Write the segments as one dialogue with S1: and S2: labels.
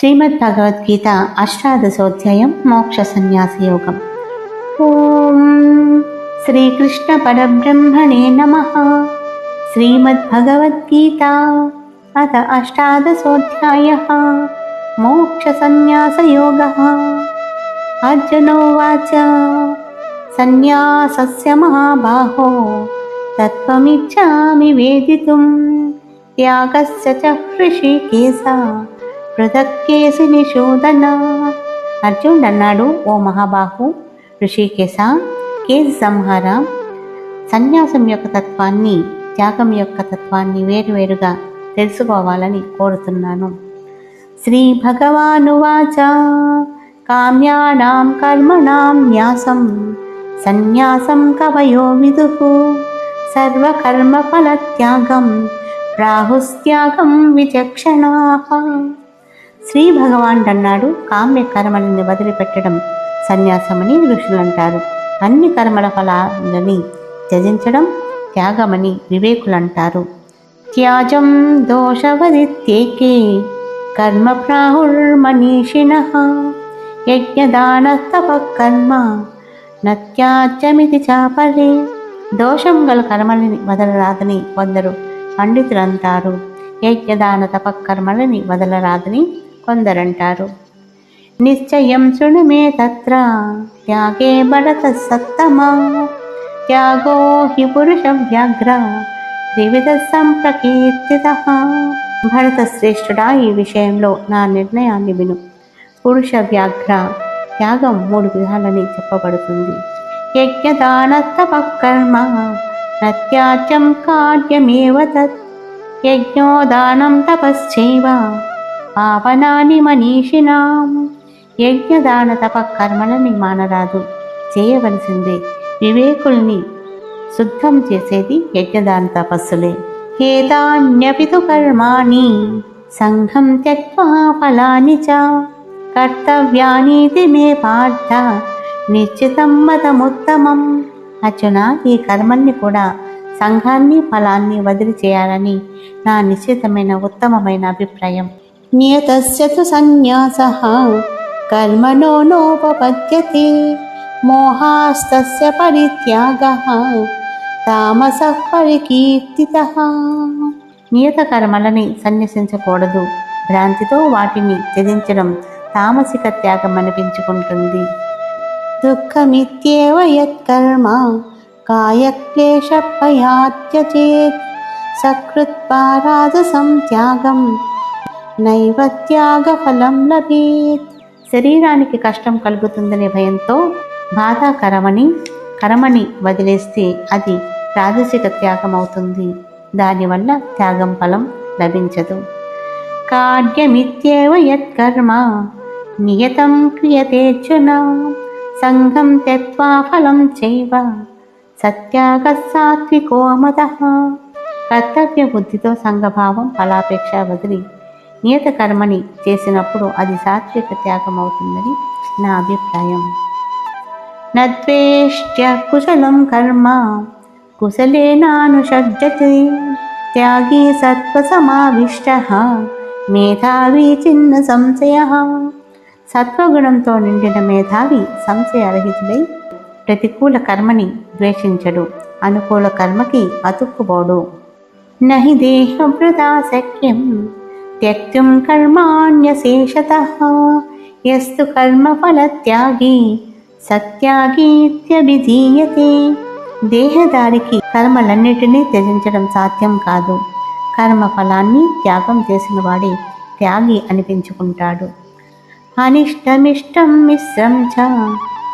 S1: श्रीमद्भगवद्गीता अष्टादशोऽध्यायं मोक्षसन्न्यासयोगम्। ॐ श्रीकृष्णपरब्रह्मणे नमः। श्रीमद्भगवद्गीता अथ अष्टादशोऽध्यायः। मोक्षसन्न्यासयोगः। अर्जुनोवाच सन्न्यासस्य महाबाहो तत्त्वमिच्छामि वेदितुं त्यागस्य च हृषिकेस మహాబాహో తత్వమిచ్చామి పృథక్కేసి అర్జునుడు అన్నాడు ఓ మహాబాహు. ఋషికేశ కేసు సంహార. సన్యాసం యొక్క తత్వాన్ని త్యాగం యొక్క తత్వాన్ని వేరువేరుగా తెలుసుకోవాలని కోరుతున్నాను. శ్రీ భగవానువాచ కామ్యానాం కర్మణాం న్యాసం. సన్యాసం కవయో విదుః. సర్వకర్మఫలత్యాగం. రాహుస్త్యాగం విచక్షణా. శ్రీ భగవానుడు అన్నాడు కామ్య కర్మలని వదిలిపెట్టడం సన్యాసమని ఋషులు అంటారు. అన్ని కర్మల ఫలాలని త్యజించడం త్యాగమని వివేకులు అంటారు త్యాజం దోషవదిత్యేకే కర్మ ప్రాహుర్మనీషిణ యజ్ఞదానస్తప కర్మ నత్యాజ్యమితి చాపలే దోషం గల కర్మలని వదలరాదని కొందరు పండితులు అంటారు యజ్ఞదాన తపకర్మలని వదలరాదని కొందరంటారు. నిశ్చయం శృణుమే తత్ర త్యాగే భరత సత్తమా త్యాగో హి పురుష వ్యాఘ్ర త్రివిధ సంప్రకీర్తిత. భరత శ్రేష్ఠుడా ఈ విషయంలో నా నిర్ణయాన్ని విను. పురుష వ్యాఘ్ర త్యాగం మూడు విధాలని చెప్పబడుతుంది. యజ్ఞదాన తపకర్మ నత్యాజ్యం కార్యమేవ తత్ యజ్ఞోదానం తపశ్చైవ పావనాని మనీషినాం యజ్ఞదాన తప కర్మలని మానరాదు చేయవలసిందే వివేకుల్ని శుద్ధం చేసేది యజ్ఞదాన తపస్సులే. ఏతాన్యపితు కర్మాణి. సంఘం త్యక్వా ఫలాని చ. కర్తవ్యానీతి మే పార్థ. నిశ్చితం మతముత్తమం. అర్జున ఈ కర్మల్ని కూడా సంఘాన్ని ఫలాన్ని వదిలి చేయాలని నా నిశ్చితమైన ఉత్తమమైన అభిప్రాయం. నియతస్య తు సన్యాసః కర్మణో నోపపద్యతే మోహాస్తస్య పరిత్యాగः తామసః పరికీర్తితః నియత కర్మలని సన్యసించకూడదు భ్రాంతితో వాటిని త్యజించడం తామసిక త్యాగం అనిపించుకుంటుంది దుఃఖమిత్యేవ యత్కర్మ రాజసం త్యాగం నైవ త్యాగఫలం లభేత్. శరీరానికి కష్టం కలుగుతుందనే భయంతో బాధాకరమని కరమని వదిలేస్తే అది రాజసిక త్యాగం అవుతుంది దానివల్ల త్యాగం ఫలం లభించదు. కార్యమిత్యేవ యత్కర్మ నియతం క్రియతేర్జున సంఘం త్యక్వా ఫలం చైవ సత్యాగ సాత్వికో కర్తవ్య బుద్ధితో సంఘభావం ఫలాపేక్ష వదిలి నియత కర్మని చేసినప్పుడు అది సాత్విక త్యాగం అవుతుందని నా అభిప్రాయం. నద్వేష్ట్య కుశలం కర్మ కుశలేనానుషజ్జతే త్యాగీ సత్వసమావిష్ట మేధావి చిన్న సంశయ. సత్వగుణంతో నిండిన మేధావి సంశయరహితుడై ప్రతికూల కర్మని ద్వేషించడు అనుకూల కర్మకి అతుక్కుపోడు నహి దేహభృతా శక్యం త్యక్తుం కర్మాణ్యశేషత యస్తు కర్మఫలత్యాగి సత్యాగీత్యభిధీయతే దేహదారికి కర్మలన్నిటినీ త్యజించడం సాధ్యం కాదు. కర్మ ఫలాన్ని త్యాగం చేసినవాడే త్యాగి అనిపించుకుంటాడు. అనిష్టమిష్టం మిశ్రం చ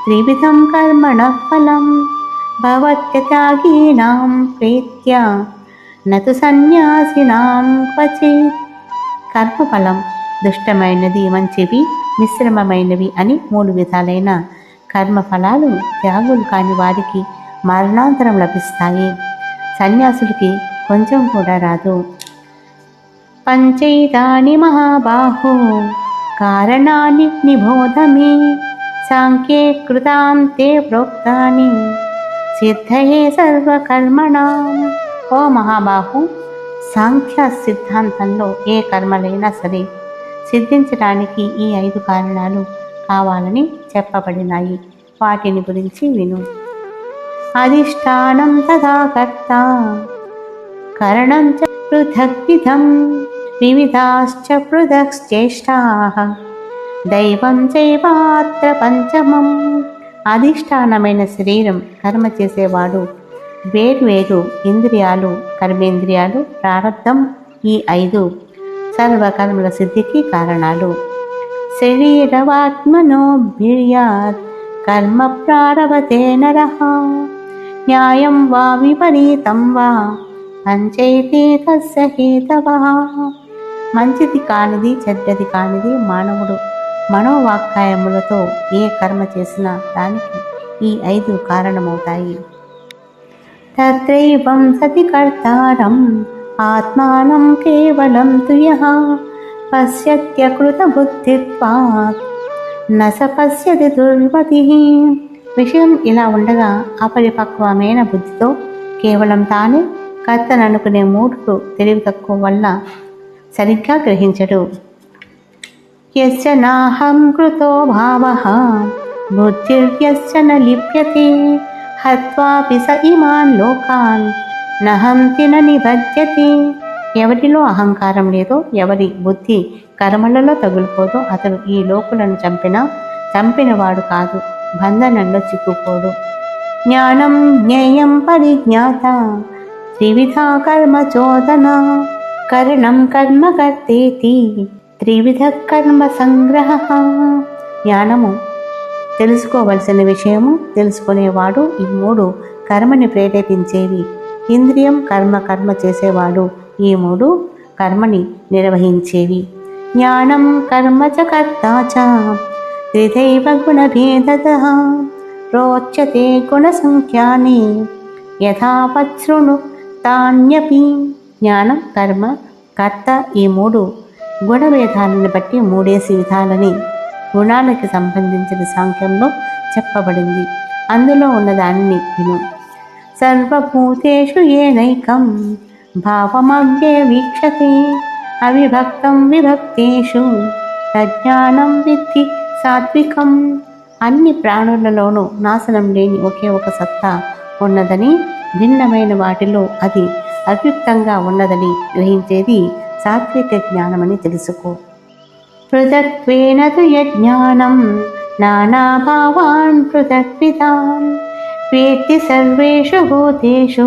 S1: త్రివిధం కర్మణ ఫలం భవత్యత్యాగీనాం ప్రీత్య నతు సన్యాసినాం క్వచిత్. కర్మఫలం దుష్టమైనది మంచివి మిశ్రమమైనవి అని మూడు విధాలైన కర్మఫలాలు త్యాగులు కాని వారికి మరణాంతరం లభిస్తాయి. సన్యాసుడికి కొంచెం కూడా రాదు. పంచైతాని మహాబాహో కారణాన్ని నిబోధమే సాంఖ్యే కృతాం ప్రోక్తాని. సిద్ధయే సర్వకర్మణ. ఓ మహాబాహు! సాంఖ్య సిద్ధాంతంలో ఏ కర్మలైనా సరే సిద్ధించడానికి ఈ ఐదు కారణాలు కావాలని చెప్పబడినాయి. వాటిని గురించి విను. అధిష్టానం తదా కర్త కరణం చ పృథగ్విధం వివిధాశ్చ పృథక్చేష్టాః దైవం చైవాత్ర పంచమం. అధిష్టానమైన శరీరం కర్మ చేసేవాడు వేరు ఇంద్రియాలు కర్మేంద్రియాలు ప్రారంధం ఈ ఐదు సర్వకర్మల సిద్ధికి కారణాలు. శరీరవాత్మనో బిర్యాత్ కర్మ ప్రారభతే నర. న్యాయం వా విపరీతం వా పంచైతే తస్య మంచిది కానిది చెడ్డది కానిది మానవుడు మనోవాక్కాయములతో ఏ కర్మ చేసినా దానికి ఈ ఐదు కారణమవుతాయి. తత్రైవం సతి కర్తారం ఆత్మానం కేవలం తు యః పశ్యత్యకృతబుద్ధిత్వాత్ న స పశ్యతి దుర్మతి విషయం ఇలా ఉండగా అపరిపక్వమైన బుద్ధితో కేవలం తానే కర్తననుకునే మూడుకు తెలివి తక్కువ వల్ల సరిగ్గా గ్రహించడు. యస్య నాహం కృతో భావ బుద్ధిర్యస్య న లిప్యతే। హత్వాపి స ఇమాన్ లోకాన్. నహంతి న నిబధ్యతే. ఎవరిలో అహంకారం లేదో ఎవరి బుద్ధి కర్మలలో తగులుకోదో అతడు ఈ లోకులను చంపినా చంపినవాడు కాదు బంధనంలో చిక్కుకోడు. జ్ఞానం జ్ఞేయం పరిజ్ఞాత. త్రివిధ కర్మ చోదన. కరణం కర్మ కర్తేతి. త్రివిధ కర్మ సంగ్రహ. జ్ఞానము తెలుసుకోవలసిన విషయము తెలుసుకునేవాడు ఈ మూడు కర్మని ప్రేరేపించేవి. ఇంద్రియం కర్మ కర్మ చేసేవాడు ఈ మూడు కర్మని నిర్వహించేవి. జ్ఞానం కర్మ చ కర్త చ త్రిదైవ గుణభేదత రోచతే గుణసంఖ్యాని యథావత్ శృణు తాన్యపి. జ్ఞానం కర్మ కర్త ఈ మూడు గుణభేదాలను బట్టి మూడేసి విధాలని. గుణానికి సంబంధించిన సాంఖ్యంలో చెప్పబడింది. అందులో ఉన్నదాన్ని విను. సర్వభూతేషు ఏనైకం భావమవ్యే వీక్షతే అవిభక్తం విభక్తేషు ప్రజ్ఞానం విద్ధి సాత్వికం. అన్ని ప్రాణులలోనూ నాశనం లేని ఒకే ఒక సత్తా ఉన్నదని భిన్నమైన వాటిలో అది అవ్యుక్తంగా ఉన్నదని గ్రహించేది సాత్విక జ్ఞానమని తెలుసుకో. పృథక్వేన తు యజ్ఞానం నానాభావాన్ పృథక్వితాన్ వేత్తి సర్వేషు భూతేషు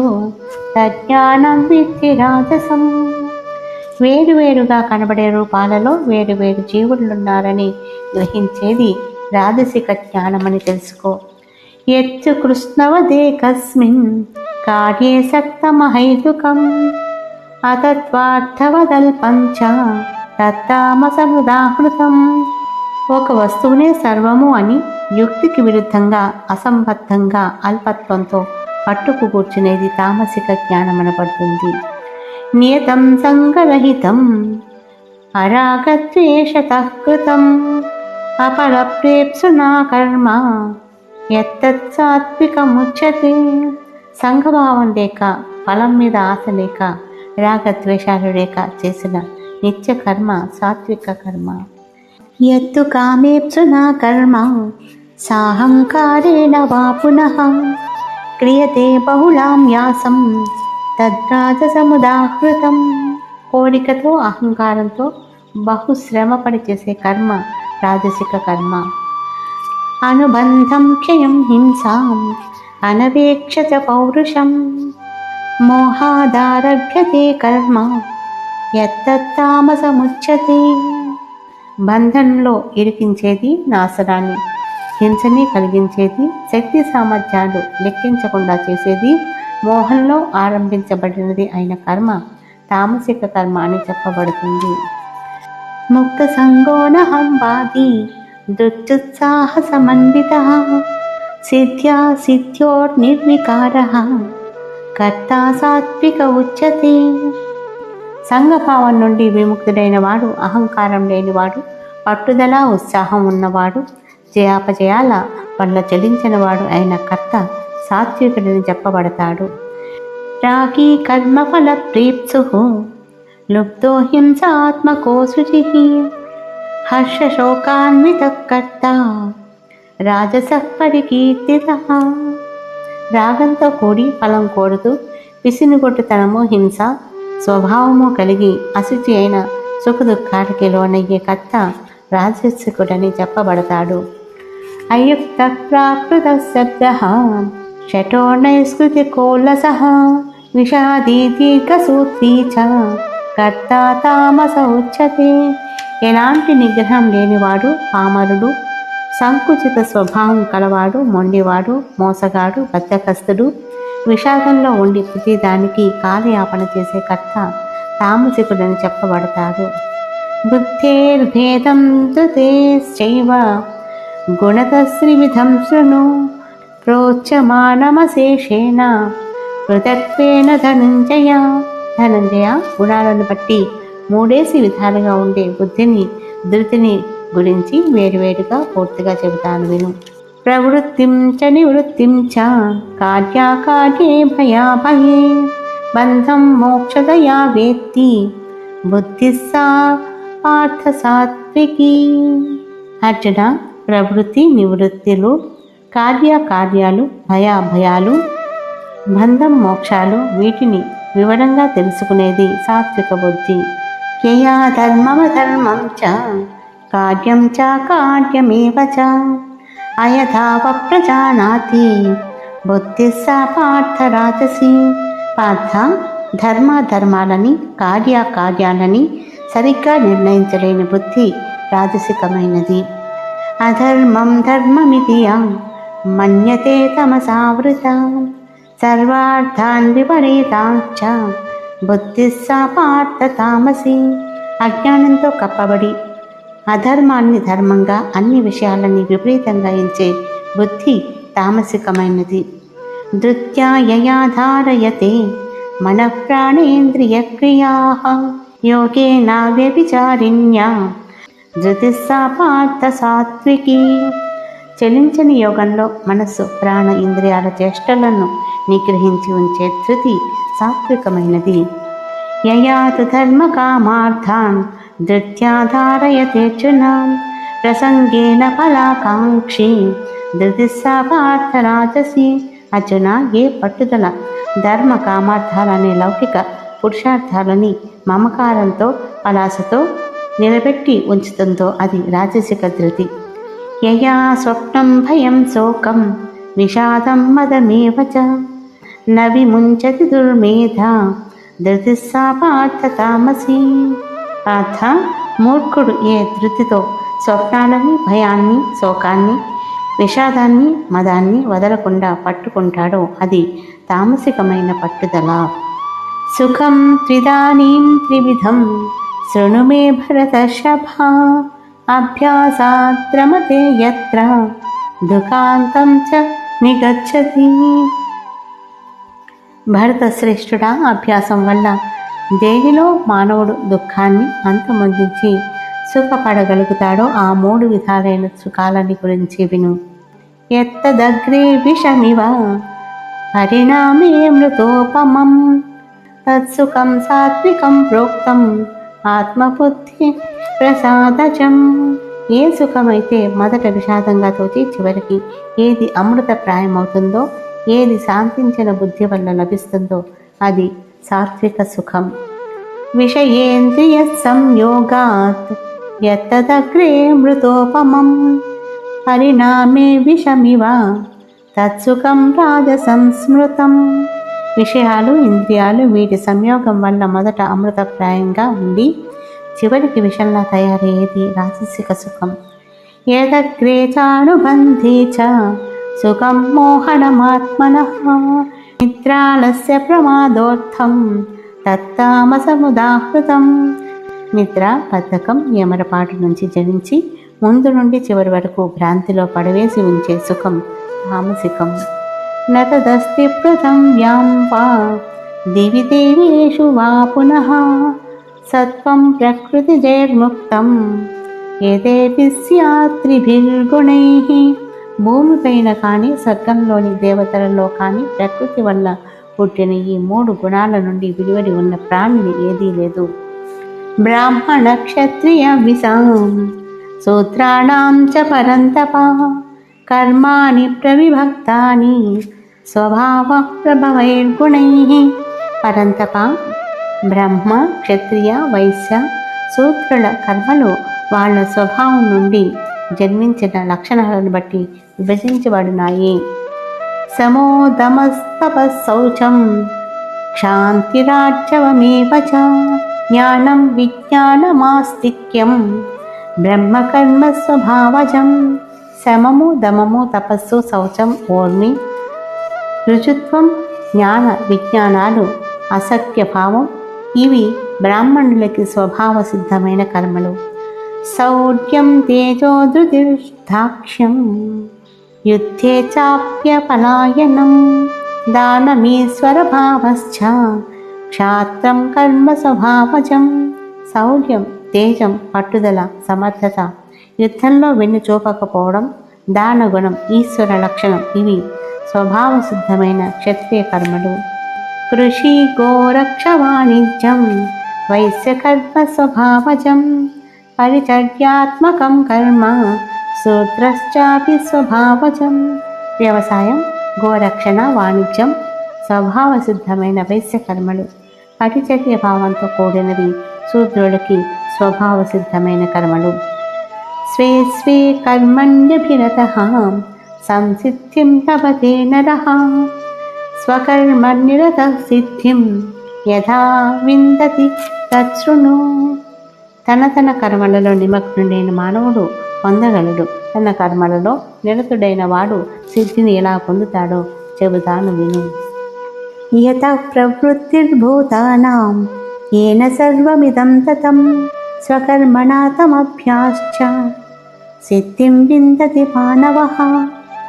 S1: తజ్ఞానం విద్ధి రాజసం వేరువేరుగా కనబడే రూపాలలో వేరువేరు జీవులున్నారని గ్రహించేది రాజసిక జ్ఞానమని తెలుసుకో. ఎత్తు కృష్ణవదే కస్మిన్ కార్యే సక్తమహైతుకం అతత్వార్థవదల్పం చ తత్తామసముదాహృతం ఒక వస్తువునే సర్వము అని యుక్తికి విరుద్ధంగా అసంబద్ధంగా అల్పత్వంతో పట్టుకు కూర్చునేది తామసిక జ్ఞానమనబడుతుంది నియతం సంగరహితం అరాగద్వేషత కృతం అపరప్రేప్సునా కర్మ ఎత్తత్ సాత్వికముచ్యతే. సంఘభావం లేక ఫలం మీద ఆశ లేక రాగద్వేషాలు లేక చేసిన నిత్య కర్మ సాత్విక కర్మ. యత్తు కామేప్సునా కర్మ సాహంకారేణ వా పునః. క్రియతే బహుళాం యాసం తద్రాజసముదాహృతం. కోరికతో అహంకారంతో బహు బహుశ్రమపడి చేసే కర్మ రాజసిక కర్మ. అనుబంధం క్షయం హింసాం అనవేక్షత పౌరుషం. మోహాదారభ్యతే కర్మ. ఎత్తామసముచ్యతే బంధంలో ఇరికించేది నాశనాన్ని హింసని కలిగించేది శక్తి సామర్థ్యాలు లెక్కించకుండా చేసేది మోహంలో ఆరంభించబడినది అయిన కర్మ తామసిక కర్మ అని చెప్పబడుతుంది. ముక్త సంగోనహంవాది దృత్యుత్సాహ సమన్విత సిద్ధ్యా సిద్ధ్యోర్నిర్వికార. కర్త సాత్విక ఉచ్యతే. సంఘభావం నుండి విముక్తుడైన వాడు అహంకారం లేనివాడు పట్టుదల ఉత్సాహం ఉన్నవాడు జయాపజయాల వల్ల చలించినవాడు అయిన కర్త సాత్వికుడిని చెప్పబడతాడు. రాగి కర్మఫల ప్రీప్సు లుప్తో హింసాత్మకో శుచి హర్షశోకాన్వితకర్త రాజసప్పరికీర్తిత రాగంతో కూడి ఫలం కోరుతూ పిసినిగొట్టుతనము హింస స్వభావము కలిగి అశుచి అయిన సుఖదుఖాలకి లోనయ్యే కర్త రాజస్సుకుడని చెప్పబడతాడు. అయుక్త ప్రాకృత శబ్ద షటో నైస్కృతి కోలస విషాదీ దీర్ఘసూత్రీ చ కర్త తామస ఉచ్యతే ఎలాంటి నిగ్రహం లేనివాడు పామరుడు సంకుచిత స్వభావం కలవాడు మొండివాడు మోసగాడు బద్దకస్తుడు విషాదంలో ఉండి ప్రతిదానికి కాలయాపన చేసే కర్త తామసికుడని చెప్పబడతాడు. బుద్ధేర్భేదం తృతేశ్చైవ గుణతశ్రీవిధం శృణు ప్రోచ్యమానమశేషేణ పృథక్వేన ధనంజయ. ధనంజయ గుణాలను బట్టి మూడేసి విధాలుగా ఉండే బుద్ధిని ధృతిని గురించి వేరువేరుగా పూర్తిగా చెబుతాను విను. ప్రవృత్తిం చ నివృత్తిం చ కార్యాకార్యే భయాభయే బంధం మోక్షదయా వేత్తి బుద్ధిస్సా సా పార్థ సాత్వికి అర్జున ప్రవృత్తి నివృత్తిలు కార్యకార్యాలు భయాభయాలు బంధం మోక్షాలు వీటిని వివరంగా తెలుసుకునేది సాత్విక బుద్ధి. యయా ధర్మమధర్మం చ కార్యం చ కార్యమేవ చ. అయథావ ప్రజానాతి పార్థ రాజసి. పార్థ ధర్మాధర్మాలని కార్యకార్యాలని సరిగ్గా నిర్ణయించలేని బుద్ధి రాజసికమైనది. అధర్మం ధర్మమితి మన్యతే తమసావృత. సర్వార్థాన్ విపరీతాంచ బుద్ధిస్సా పార్థ తామసి. అజ్ఞానంతో కప్పబడి అధర్మాన్ని ధర్మంగా అన్ని విషయాలని విపరీతంగా ఎంచే బుద్ధి తామసికమైనది. ధృత్యాయయా ధారయతే మన ప్రాణేంద్రియ క్రియా యోగేన వ్యభిచారిణ్యా ధృతి సా పార్థ సాత్వికి. చలించని యోగంలో మనస్సు ప్రాణ ఇంద్రియాల చేష్టలను నిగ్రహించి ఉంచే ధృతి సాత్వికమైనది. యయాతు ధర్మ కామార్థాన్ ధృత్యాధారయతేర్జున ప్రసంగేన ఫలాకాంక్షి ధృతి పార్థ రాజసి అర్జున ఏ పట్టుదల ధర్మ కామార్థాలనే లౌకిక పురుషార్థాలని మమకారంతో పలాసతో నిలబెట్టి ఉంచుతుందో అది రాజసిక ధృతి. యయా స్వప్నం భయం శోకం విషాదం మదమేవ నవి ముంచతి దుర్మేధ ధృతిస్సా పార్థ తామసి పార్థ మూర్ఖుడు ఏ ధృతితో స్వప్నాలని భయాన్ని శోకాన్ని విషాదాన్ని మదాన్ని వదలకుండా పట్టుకుంటాడో అది తామసికమైన పట్టుదల. సుఖం త్రిదానీం త్రివిధం శృణు మే భరతర్షభా అభ్యాసాద్రమతే యత్ర దుఃఖాంతం చ నిగచ్చతి. భరతశ్రేష్ఠుడా అభ్యాసం వల్ల దేనిలో మానవుడు దుఃఖాన్ని అంతమొందించి సుఖపడగలుగుతాడో ఆ మూడు విధాలైన సుఖాలని గురించి విను. ఎత్తదగ్రే విషమివ పరిణామే మృతోపమం. తత్సుఖం సాత్వికం ప్రోక్తం ఆత్మబుద్ధి ప్రసాదజం. ఏ సుఖమైతే మొదట విషాదంగా తోచి చివరికి ఏది అమృతప్రాయమవుతుందో ఏది శాంతించిన బుద్ధి వల్ల లభిస్తుందో అది సాత్విక సుఖం. విషయేంద్రియ సంయోగాత్ ఎత్తదగ్రే మృతోపమం. పరిణామే విషమివ తత్సుఖం రాజసంస్మృతం. విషయాలు ఇంద్రియాలు వీటి సంయోగం వల్ల మొదట అమృతప్రాయంగా ఉండి చివరికి విషంలా తయారయ్యేది రాజసిక సుఖం. యదగ్రే చానుబంధే చ సుఖం మోహనమాత్మన నిద్రాలస్య ప్రమాదోర్థం తత్తామసముదాహృతం నిద్ర బద్ధకం యమరపాటు నుంచి జనించి ముందు నుండి చివరి వరకు భ్రాంతిలో పడవేసి ఉంచే సుఖం తామసికం నతదస్తి పృథంవ్యాం వా దివి దేవేషు వా పునః సత్వం ప్రకృతిజైర్ముక్తం ఏదేపి స్యాత్రిభిర్గుణై భూమిపైన కానీ స్వర్గంలోని దేవతలలో కానీ ప్రకృతి వల్ల పుట్టిన ఈ మూడు గుణాల నుండి విడివడి ఉన్న ప్రాణిని ఏదీ లేదు. బ్రాహ్మణ క్షత్రియ విసాం సూత్రాణం చ పరంతప. కర్మాణి ప్రవిభక్తాని. స్వభావ ప్రభవైర్గుణై. పరంతప. బ్రహ్మ క్షత్రియ వైశ్య సూత్రుల కర్మలు వాళ్ళ స్వభావం నుండి జన్మించిన లక్షణాలను బట్టి విభజించబడినాయి. సమోదమస్తపశౌచం క్షాంతిరాజ్యవమేవ జ్ఞానం విజ్ఞానమాస్తిక్యం బ్రహ్మకర్మ స్వభావజం శమము దమము తపస్సు శౌచం ఓర్మి రుజుత్వం జ్ఞాన విజ్ఞానాలు అసత్య భావం ఇవి బ్రాహ్మణులకి స్వభావ సిద్ధమైన కర్మలు. శౌర్యం తేజోధృతిర్దాక్ష్యం యుద్ధే చాప్యపలాయనం దానమీశ్వరభావశ్చ క్షాత్రం కర్మ స్వభావజం శౌర్యం తేజం పట్టుదల సమర్థత. యుద్ధంలో వెన్ను చూపకపోవడం దానగుణం ఈశ్వర లక్షణం ఇవి స్వభావశుద్ధమైన క్షత్రియ కర్మలు. కృషి గోరక్ష వాణిజ్యం వైశ్య కర్మ స్వభావజం పరిచర్యాత్మకం కర్మ సూత్రశ్చాపి స్వభావజం. వ్యవసాయం గోరక్షణ వాణిజ్యం స్వభావసిద్ధమైన వైశ్య కర్మలు పరిచర్య భావంతో కూడినవి శూద్రులకి స్వభావ సిద్ధమైన కర్మలు. స్వే స్వే కర్మణ్యభిరత సంసిద్ధిం లభతే నర. స్వకర్మనిరత సిద్ధిం యథా విందతి తృణు తన తన కర్మలలో నిమగ్నుడైన మానవుడు పొందగలడు. తన కర్మలలో నిరతుడైన వాడు సిద్ధిని ఎలా పొందుతాడో చెబుతాను విను. యత ప్రవృత్తిర్భూతానాం ఏన సర్వమిదం తతం స్వకర్మణాతమభ్యాశ్చ. సిద్ధిం విందతి మానవ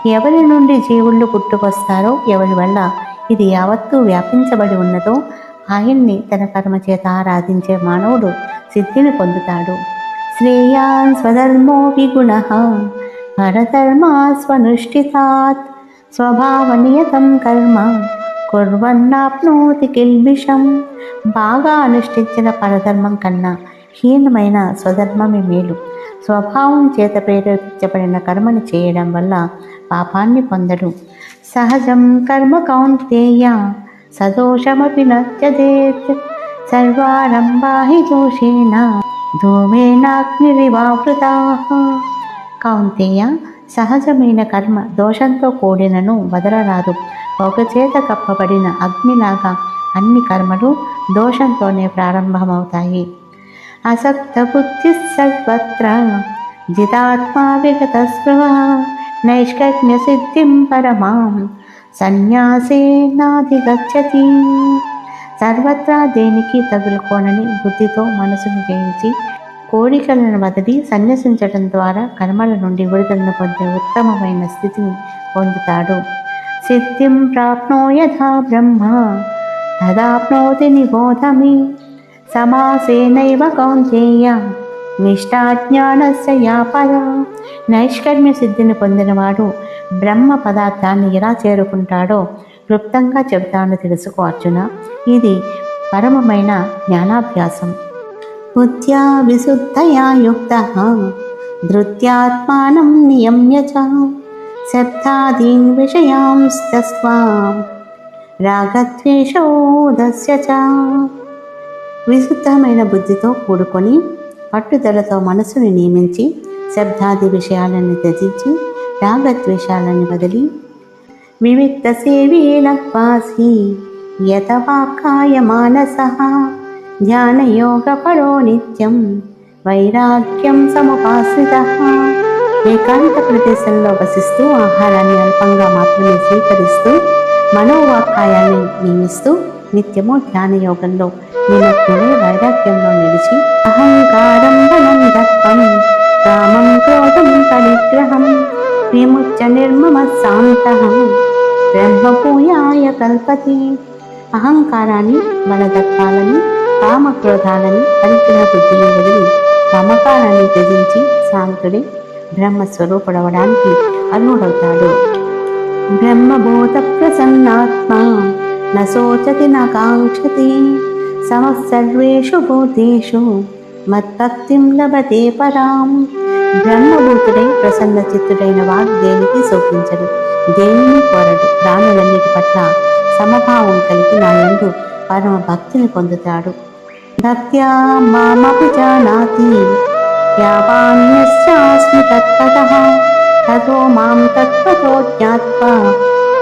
S1: ఎవరి నుండి జీవుళ్ళు పుట్టుకొస్తారో ఎవరి వల్ల ఇది యావత్తూ వ్యాపించబడి ఉన్నదో ఆయన్ని తన కర్మ చేత ఆరాధించే మానవుడు సిద్ధిని పొందుతాడు. శ్రేయాన్ స్వధర్మో విగుణ పరధర్మా స్వనుష్ఠితాత్ స్వభావనియతం కర్మ కుర్వన్నాప్నోతి కిల్బిషం బాగా అనుష్ఠించిన పరధర్మం కన్నా హీనమైన స్వధర్మమే మేలు। స్వభావం చేత ప్రేరేపించబడిన కర్మని చేయడం వల్ల పాపాన్ని పొందడు। సహజం కర్మ కౌంతేయ। సదోషమపి నచ్చదేత్ సర్వారంభా హి దోషేణ। ధూమేనాగ్నిరివావృతా కౌంతేయ సహజమైన కర్మ దోషంతో కూడినను వదలరాదు. ఒకచేత కప్పబడిన అగ్నిలాగా అన్ని కర్మలు దోషంతోనే ప్రారంభమవుతాయి. అసక్తబుద్ధి సర్వత్ర. జితాత్మా విగత స్పృహ నైష్కర్మ్య సిద్ధిం పరమాం. సన్యాసేనాధిగచ్చతి. సర్వత్రా దేనికి తగులుకోనని బుద్ధితో మనసును జయించి కోరికలను వదిలి సన్యసించడం ద్వారా కర్మల నుండి విడుదలను పొందే ఉత్తమమైన స్థితిని పొందుతాడు. సిద్ధిం ప్రాప్నో యథా బ్రహ్మ తదాప్నోతి నిబోధమి సమాసేనైవ కౌంతేయ నిష్ఠాజ్ఞానస్య యాపర. నైష్కర్మ్య సిద్ధిని పొందినవాడు బ్రహ్మ పదార్థాన్ని ఎలా చేరుకుంటాడో క్లుప్తంగా చెబుతాను తెలుసుకో అర్జున. ఇది పరమమైన జ్ఞానాభ్యాసం. బుద్ధ్యా విశుద్ధయా యుక్త. ధృత్యాత్మానం నియమ్య చ. శబ్దాదీన్ విషయాంస్తస్వాం. రాగద్వేషోదస్య చ. విశుద్ధమైన బుద్ధితో కూడుకొని పట్టుదలతో మనసుని నియమించి శబ్దాది విషయాలను త్యజించి రాగద్వేషాలను వదిలి వివిక్త సేవీలక్వాసి యతవాక్కాయ మానస ధ్యానయోగపరో నిత్యం వైరాగ్యం సముపాశ్రిత ఏకాంత ప్రదేశంలో వసిస్తూ ఆహారాన్ని అల్పంగా మాత్రమే స్వీకరిస్తూ మనోవాకాయాన్ని నియమిస్తూ నిత్యము ధ్యాన యోగంలో నిమగ్నమై వైరాగ్యంలో నిలిచి అహంకారం బలం దత్వం కామం క్రోధం పరిగ్రహం విముచ్చ నిర్మమ శాంతహం బ్రహ్మపూయాయ కల్పతి అహంకారాన్ని బలదత్వాలని కామక్రోధాలని పరిగ్రహ బుద్ధిని వదిలి మమకారాన్ని త్యజించి శాంతుడే బ్రహ్మస్వరూపుడవడానికి అర్హుడవుతాడు. బ్రహ్మబోధ ప్రసన్నాత్మ నోచతి నాకాంక్షతి సమసర్వేషు భూతేషు మత్భక్తిం లభతే పరాం। బ్రహ్మభూతుడై ప్రసన్న చిత్తుడైన వాడు దేనికి శోకించడు? దేనిని కోరడు? ప్రాణులన్నిటి పట్ల సమభావం కలిగి నా ఎందు పరమ భక్తిని పొందుతాడు. భక్త్యా మామపి జానాతి యావాన్యస్యాస్మి తత్పద తతో మాం తత్వతో జ్ఞాత్వా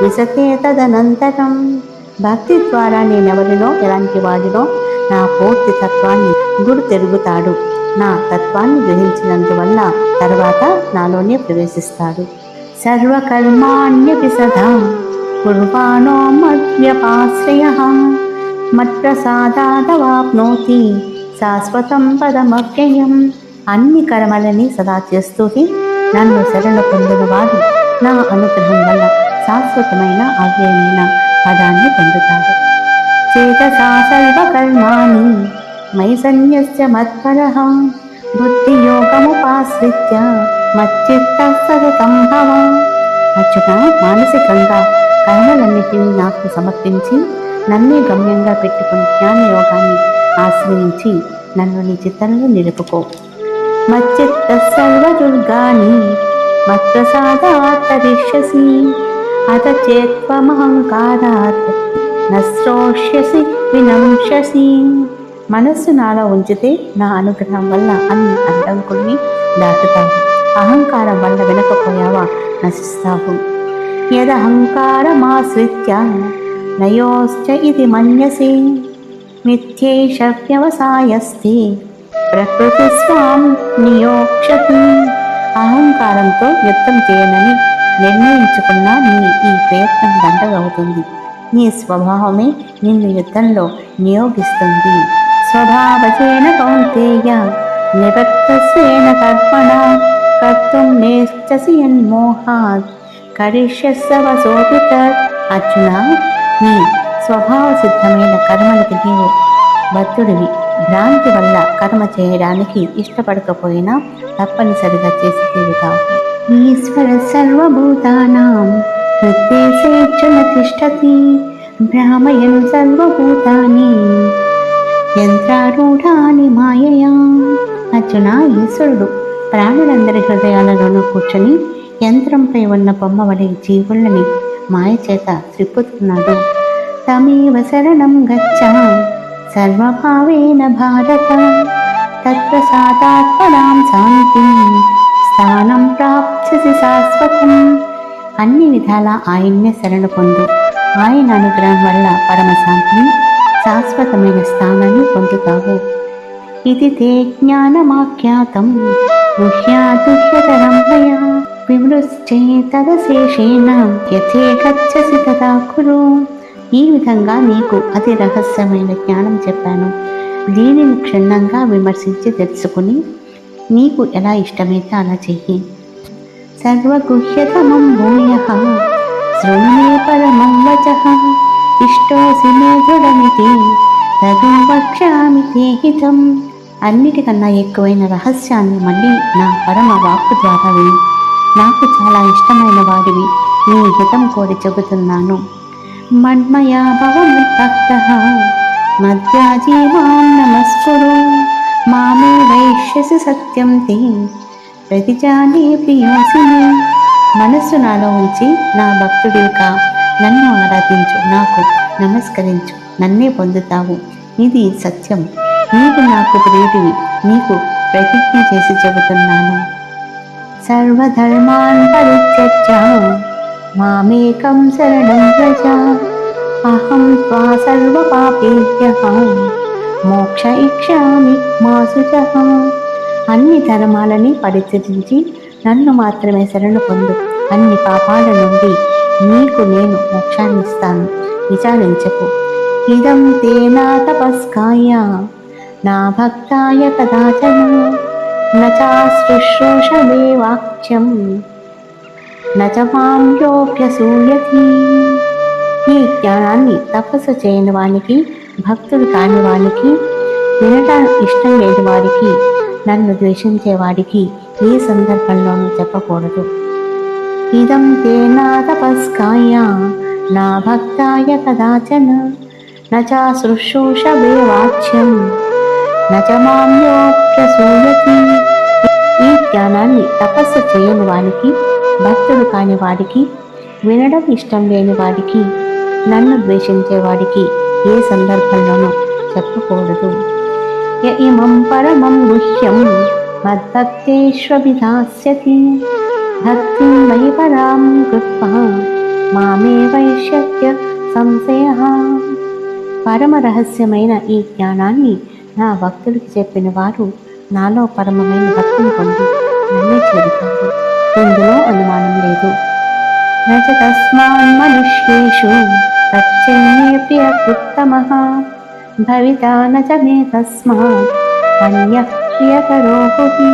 S1: విసతే తదనంతరం. భక్తి ద్వారా నేనెవరినో ఎలాంటి వాడినో నా పూర్తి తత్వాన్ని గురు తెరుగుతాడు నా తత్వాన్ని గ్రహించినందువల్ల తర్వాత నాలోనే ప్రవేశిస్తాడు. సర్వకర్మాణ్యపి సదా. కుర్వాణో మద్వ్యపాశ్రయ మత్ప్రసాదాదవాప్నోతి. శాశ్వతం పదమవ్యయం. అన్ని కర్మలని సదా చేస్తూనే నన్ను శరణ పొందినవాడు నా అనుగ్రహం వల్ల శాశ్వతమైన అవ్యయమైన పదాన్ని పొందుతాడు. చేతసా సర్వకర్మాణి. మయి సన్యస్య బుద్ధియోగముపాశ్రిత్య మచ్చిత్త సతతం భవ అర్జున మానసికంగా కర్మలన్నిటిని నాకు సమర్పించి నన్నే గమ్యంగా పెట్టుకుని జ్ఞాన యోగాన్ని ఆశ్రయించి నన్ను నీ చిత్తంలో నిలుపుకో మచ్చిత్త సర్వదుర్గాని మత్ప్రసాదాత్తరిష్యసి అత చేత్వమహంకారాత్ నశ్రోష్యసి వినంశసి మనస్సు నాలో ఉంచితే నా అనుగ్రహం వల్ల అన్ని అడ్డంకుల్ని దాటుతావు. అహంకారం వల్ల వెనకపోయావా? నశిస్తావు. యదహంకారమాశ్రిత్య నయోశ్చ ఇది మన్యసి. మిథ్యేష వ్యవసాయస్తే ప్రకృతి స్వాం నియోక్షతి. అహంకారంతో యుద్ధం చేయనని నిర్ణయించుకున్న నీ ఈ ప్రయత్నం దండగవుతుంది. నీ స్వభావమే నిన్ను యుద్ధంలో నియోగిస్తుంది. స్వభావజేన కౌంతేయ నిరక్తస్వేన కర్మణ కర్తుం నేష్టసి యన్మోహాత్ కరిష్యస్సవసోపి తత్ అర్జున నీ స్వభావ సిద్ధమైన కర్మలకి నీవు భక్తుడివి భ్రాంతి వల్ల కర్మ చేయడానికి ఇష్టపడకపోయినా తప్పనిసరిగా చేసి తీరుతావు. ఈశ్వర సర్వభూతానాం హృదయసేర్చున తిష్టతి భ్రామయం సర్వభూతాని యంత్రారూఢాని మాయయా. అర్జున ఈశ్వరుడు ప్రాణులందరి హృదయాలలోనూ కూర్చొని యంత్రంపై ఉన్న బొమ్మ వలె జీవుల్ని మాయ చేత త్రిప్పుతున్నాడు. తమేవ శరణం గచ్చ. సర్వభావేన భారత. తత్ప్రసాదాత్పదాం శాంతి. స్థానం ప్రాప్స్యసి శాశ్వతం. అన్ని విధాల ఆయన్నే శరణ పొందు. ఆయన అనుగ్రహం వల్ల పరమశాంతిని శాశ్వతమైన స్థానాన్ని పొందుతావు. ఇది తే జ్ఞానమాఖ్యాతం. గుహ్యాదుహ్యతరం మయా విమృశ్చేతదశేషేణ యథే గచ్చసి తదా కురు ఈ విధంగా నీకు అతి రహస్యమైన జ్ఞానం చెప్పాను. దీనిని క్షుణ్ణంగా విమర్శించి తెలుసుకుని నీకు ఎలా ఇష్టమైతే అలా చెయ్యి. సర్వగుహ్యతమం భూయ శృణు పరమం వచ ఇష్టోసి మే తగు తదు వక్ష్యామి హితం అన్నిటికన్నా ఎక్కువైన రహస్యాన్ని మళ్ళీ నా పరమ వాక్కు ద్వారా విని. నాకు చాలా ఇష్టమైన వాడివి. నీ హితం కోరి చెబుతున్నాను. మన్మయా భవముద్భక్త మధ్యాజీ మాం నమస్కురు. మామే వైష్యసి సత్యం తే ప్రతిజానే ప్రియోసిని మనస్సు నాలో ఉంచి నా భక్తుడివిగా నన్ను ఆరాధించు నాకు నమస్కరించు నన్నే పొందుతావు. ఇది సత్యం. నీవు నాకు ప్రియుడివి నీకు ప్రతిజ్ఞ చేసి చెబుతున్నాను. సర్వధర్మాన్ పరిత్యజ మామేకం శరణం ప్రజ. అహం త్వా సర్వపాపేభ్యః మోక్ష ఇక్షామి మా అన్ని ధర్మాలని పరిత్యజించి నన్ను మాత్రమే శరణు పొందు. అన్ని పాపాల నుండి నీకు నేను మోక్షాన్ని ఇస్తాను విచారించకు. ఇదం తేనా తపస్కాయ? నా భక్తాయ కదాచన నచాశుశ్రూషవే వాక్యం. నచ మాం యోప్యసూయతి ఈ జ్ఞానాన్ని తపస్సు చేయని వానికి భక్తుడు కాని వానికి వినటానికి ఇష్టం లేని వారికి నన్ను ద్వేషించే వాడికి ఏ సందర్భంలోనూ చెప్పకూడదు. ఇదం తేనా తపస్కాయ నా భక్తాయ కదాచన నచాశుశ్రూషవే వాచ్యం నచ మాం ఈ ధ్యానాన్ని తపస్సు చేయని వాడికి భక్తుడు కాని వాడికి వినడం ఇష్టం లేని వాడికి నన్ను ద్వేషించే వాడికి ఏ సందర్భంలోనూ చెప్పకూడదు। య ఇమం పరమం గుహ్యం మద్భక్తేష్వభిధాస్యతి। భక్తిం మయి పరాం కృత్వా మామే వైశ్యత్య సంశయ పరమ రహస్యమైన ఈ జ్ఞానాన్ని నా భక్తులకి చెప్పిన వారు నాలో పరమమైన భక్తిని పొంది నన్నే చేరుతారు. ఇందులో అనుమానం లేదు. నచ తస్మాన్ మనుష్యేషు తచ్చన్యే ఉత్తమ। భవిత నచ మే తస్మాత్ అన్య ప్రియకరోహుతి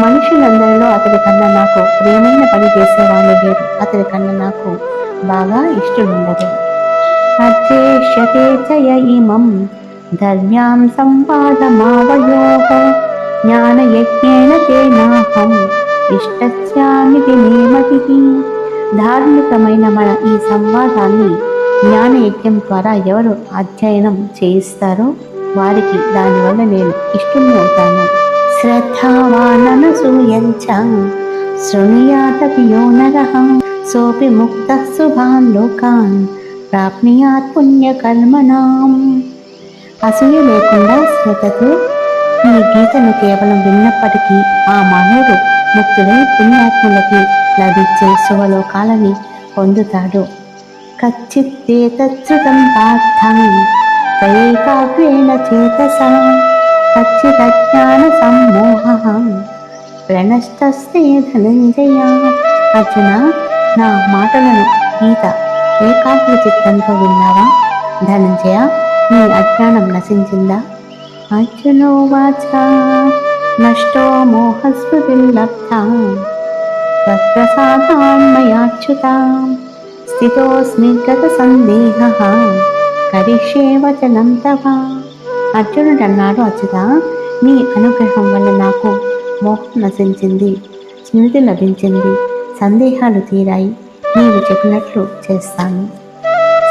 S1: మనుషులందరిలో అతడి కన్నా నాకు ప్రేమైన పని చేసేవాళ్ళు లేరు. అతడి కన్నా నాకు బాగా ఇష్టముండదు. అర్చేష్యతే చ ఇమం ధర్మ్యాం సంపాదమావయోః జ్ఞానయజ్ఞేన తేనాహం ఇష్టస్యామితి నేమతికి ధార్మికమైన మన ఈ సంవాదాన్ని జ్ఞానయజ్ఞం ద్వారా ఎవరు అధ్యయనం చేయిస్తారో వారికి దానివల్ల నేను ఇష్టం అవుతాను శ్రద్ధావాననసూయంచ శృణుయాతపి యో నరః సోపి ముక్త శుభాన్ లోకాన్ ప్రాప్నుయాత్ పుణ్యకర్మణాం అసూయ లేకుండా శ్రద్ధతో ఈ గీతను కేవలం విన్నప్పటికీ ఆ మానవుడు ముక్తుడై పుణ్యాత్ములకి లభించే శుభలోకాలని పొందుతాడు। కచ్చిత్తే కచ్చిత్తేతృతం పార్థం త్వయేకాగ్రేణ చేతసా కచ్చిదజ్ఞాన సమ్మోహ ప్రణష్టస్తే ధనంజయ అర్జున నా మాటలను గీత ఏకాగ్ర చిత్తంతో విన్నావా? ధనంజయ నీ అజ్ఞానం నశించిందా? అర్జునో వాచ నష్టో మోహస్మృతిర్లబ్ధా తత్ప్రసాదాన్మయాచ్యుతా స్థితోస్మి గత సందేహ కరిష్యే వచనం తవ. అర్జునుడు అన్నాడు అచ్యుత నీ అనుగ్రహం వల్ల నాకు మోహం నశించింది స్మృతి లభించింది సందేహాలు తీరాయి నీవు చెప్పినట్లు చేస్తాను.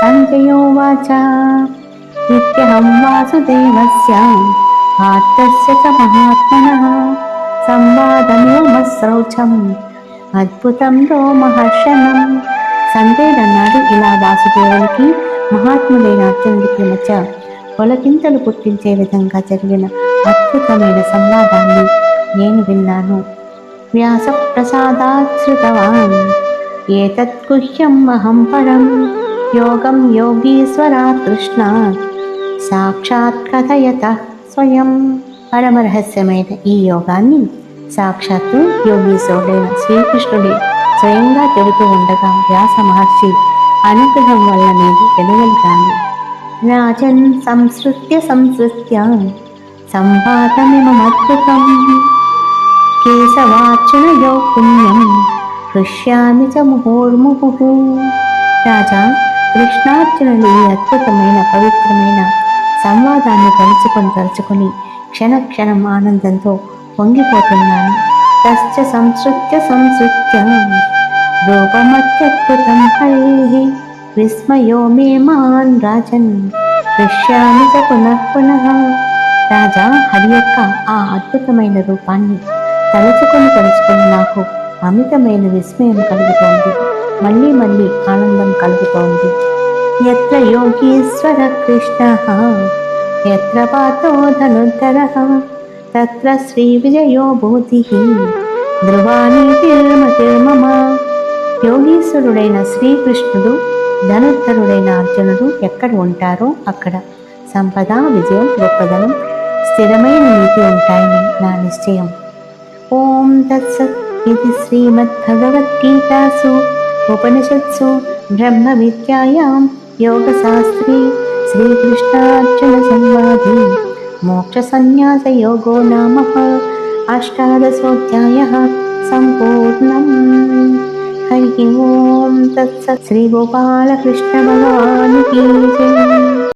S1: సంజయోవాచ నిత్యహం వాసుదేవస్య. పార్థస్య చ మహాత్మనః. సంవాదమేమస్రౌచం అద్భుతం రోమహర్షణం సంజయుడు అన్నాడు ఇలా వాసుదేవునికి మహాత్ములైన అర్జునుడికి మధ్య పొలకింతలు పుట్టించే విధంగా జరిగిన అద్భుతమైన సంవాదాన్ని నేను విన్నాను. వ్యాస ప్రసాదాశ్రుతవాన్ ఏతత్కుహ్యం అహం పరం యోగం యోగీశ్వరా కృష్ణ సాక్షాత్ కథయత స్వయం. పరమరహస్యమైన ఈ యోగాన్ని సాక్షాత్తు యోగీశ్వరుడైన శ్రీకృష్ణుడి స్వయంగా చెబుతూ ఉండగా వ్యాస మహర్షి అనుగ్రహం వల్ల నేను వినగలిగాను రాజన్ సంసృత్య సంసృత్య. సంవాదమిమద్భుతం కేశవార్చునయో పుణ్యం. హృష్యామి చ ముహోర్ముహు. రాజా కృష్ణార్జునులు ఈ అద్భుతమైన పవిత్రమైన సంవాదాన్ని తలుచుకొని తలుచుకొని క్షణ క్షణం ఆనందంతో పొంగిపోతున్నాను. తశ్చ సంసృత్య సంసృత్య. రూపమత్యద్భుతం హరి. విస్మయో మే మాన్ రాజన్ దృశ్యామి పునః పునః. రాజా హరి యొక్క ఆ అద్భుతమైన రూపాన్ని తలుచుకొని తలుచుకొని నాకు అమితమైన విస్మయం కలుగుతోంది. మళ్ళీ మళ్ళీ ఆనందం కలుగుతోంది. ఎత్ర యోగీశ్వర కృష్ణ. ఎత్ర పాతో ధనుర్ధర. తత్ర శ్రీ విజయో భూతి ధ్రువానీతిర్మతిర్మమ యోగీశ్వరుడైన శ్రీకృష్ణుడు ధనుర్ధరుడైన అర్జునుడు ఎక్కడ ఉంటారో అక్కడ. సంపద విజయం గొప్పదనం స్థిరమైన నీతి ఉంటాయని నా నిశ్చయం. ఓం తత్సత్. ఇది శ్రీమద్భగవద్గీతాసు. ఉపనిషత్సు. బ్రహ్మ విద్యాయాం యోగశాస్త్రే. శ్రీకృష్ణార్జున సంవాది. మోక్ష సన్యాస యోగో నామ. అష్టాదశోధ్యాయ. సంపూర్ణం. హరి ఓం తత్సత్ శ్రీ గోపాలకృష్ణ భగవానికి కీ